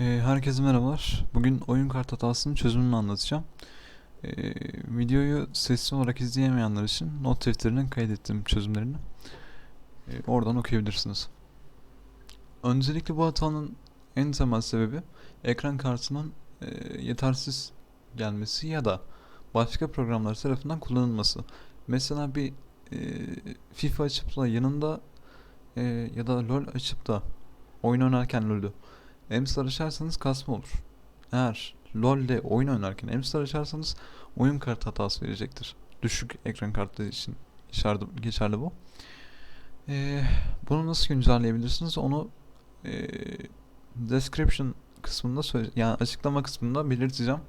Ee, herkese merhabalar. Bugün oyun kart hatasının çözümünü anlatacağım. Ee, videoyu sesli olarak izleyemeyenler için not defterine kaydettim çözümlerini. Ee, oradan okuyabilirsiniz. Öncelikle bu hatanın en temel sebebi ekran kartının e, yetersiz gelmesi ya da başka programlar tarafından kullanılması. Mesela bir e, FIFA açıp da yanında e, ya da LoL açıp da oyun oynarken LoL'ü Emstar açarsanız kasma olur. Eğer LoL'de oyun oynarken Emstar açarsanız oyun kart hatası verecektir. Düşük ekran kartları için geçerli, bu. Ee, bunu nasıl güncelleyebilirsiniz onu ee, description kısmında yani açıklama kısmında belirteceğim.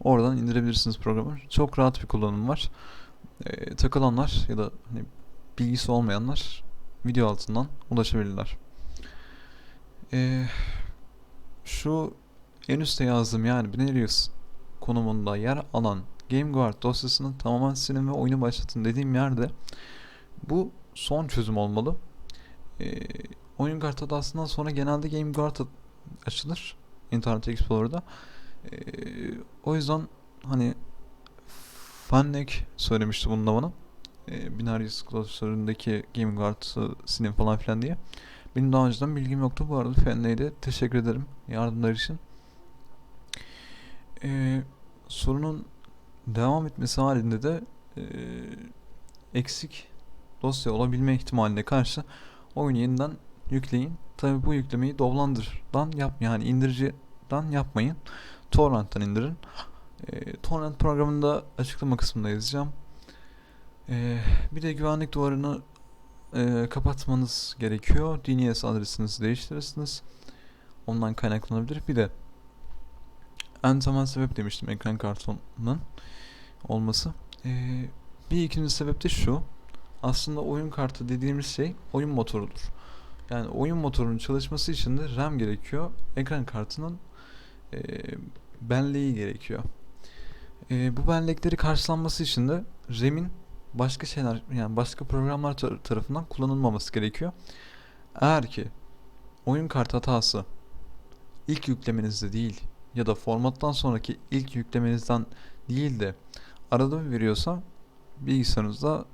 Oradan indirebilirsiniz programı. Çok rahat bir kullanım var. Ee, takılanlar ya da hani bilgisi olmayanlar video altından ulaşabilirler. Ee, şu en üstte yazdığım yani Binarius konumunda yer alan GameGuard dosyasını tamamen silin ve oyunu başlatın dediğim yerde bu son çözüm olmalı. Ee, oyun kart hatasından sonra genelde GameGuard açılır Internet Explorer'da. Ee, o yüzden hani Fannek söylemişti bunu da bana. Ee, Binarius klasöründeki GameGuard'ı silin falan filan diye. Benim daha önceden bilgim yoktu. Bu arada Fenley'e de teşekkür ederim yardımlar için. Ee, sorunun devam etmesi halinde de e, eksik dosya olabilme ihtimaline karşı oyunu yeniden yükleyin. Tabi bu yüklemeyi Dovlandır'dan yap yani indiriciden yapmayın. Torrent'tan indirin. E, torrent programında açıklama kısmında yazacağım. E, bir de güvenlik duvarını e, kapatmanız gerekiyor. DNS adresinizi değiştirirsiniz. Ondan kaynaklanabilir. Bir de en temel sebep demiştim ekran kartonunun olması. E, bir ikinci sebep de şu. Aslında oyun kartı dediğimiz şey oyun motorudur. Yani oyun motorunun çalışması için de RAM gerekiyor. Ekran kartının e, benleği gerekiyor. E, bu bellekleri karşılanması için de RAM'in başka şeyler yani başka programlar tar- tarafından kullanılmaması gerekiyor. Eğer ki oyun kart hatası ilk yüklemenizde değil ya da formattan sonraki ilk yüklemenizden değil de arada bir veriyorsa bilgisayarınızda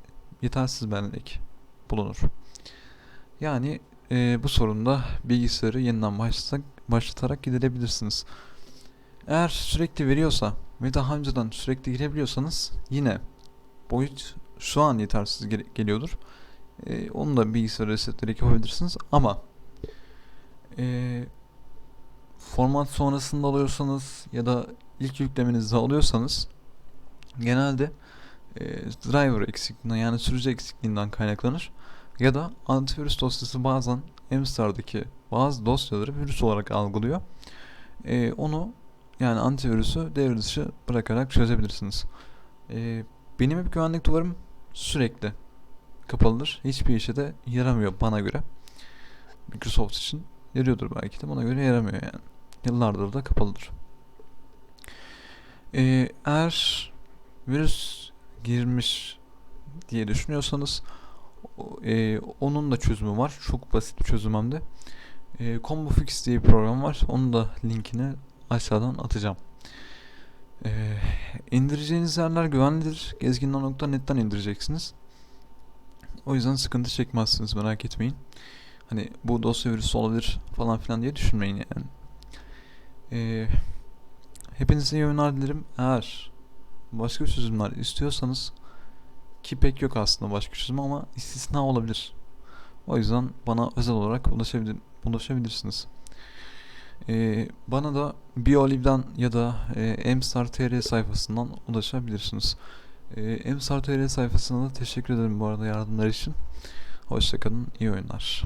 yetersiz bellek bulunur. Yani e, bu sorunda bilgisayarı yeniden başlatarak, başlatarak giderebilirsiniz. Eğer sürekli veriyorsa ve daha önceden sürekli girebiliyorsanız yine boyut şu an yetersiz gel- geliyordur. Ee, onu da bilgisayar resetleyerek yapabilirsiniz ama ee, format sonrasında alıyorsanız ya da ilk yüklemenizde alıyorsanız genelde ee, driver eksikliğinden yani sürücü eksikliğinden kaynaklanır ya da antivirüs dosyası bazen Mstar'daki bazı dosyaları virüs olarak algılıyor. Ee, onu yani antivirüsü devre dışı bırakarak çözebilirsiniz. Ee, benim hep güvenlik duvarım sürekli kapalıdır. Hiçbir işe de yaramıyor bana göre. Microsoft için yarıyordur belki de bana göre yaramıyor yani. Yıllardır da kapalıdır. Ee, eğer virüs girmiş diye düşünüyorsanız e, onun da çözümü var. Çok basit bir çözüm hem de. E, Combo Fix diye bir program var. Onun da linkini aşağıdan atacağım. İndireceğiniz yerler güvenlidir. Gezginler.net'ten indireceksiniz. O yüzden sıkıntı çekmezsiniz merak etmeyin. Hani bu dosya virüsü olabilir falan filan diye düşünmeyin yani. Ee, hepinize iyi oyunlar dilerim. Eğer başka çözümler istiyorsanız ki pek yok aslında başka çözüm ama istisna olabilir. O yüzden bana özel olarak ulaşabilir, ulaşabilirsiniz. Ee, bana da Biolib'den ya da e, MStar.tr sayfasından ulaşabilirsiniz. E, MStar.tr sayfasına da teşekkür ederim bu arada yardımlar için. Hoşçakalın, iyi oyunlar.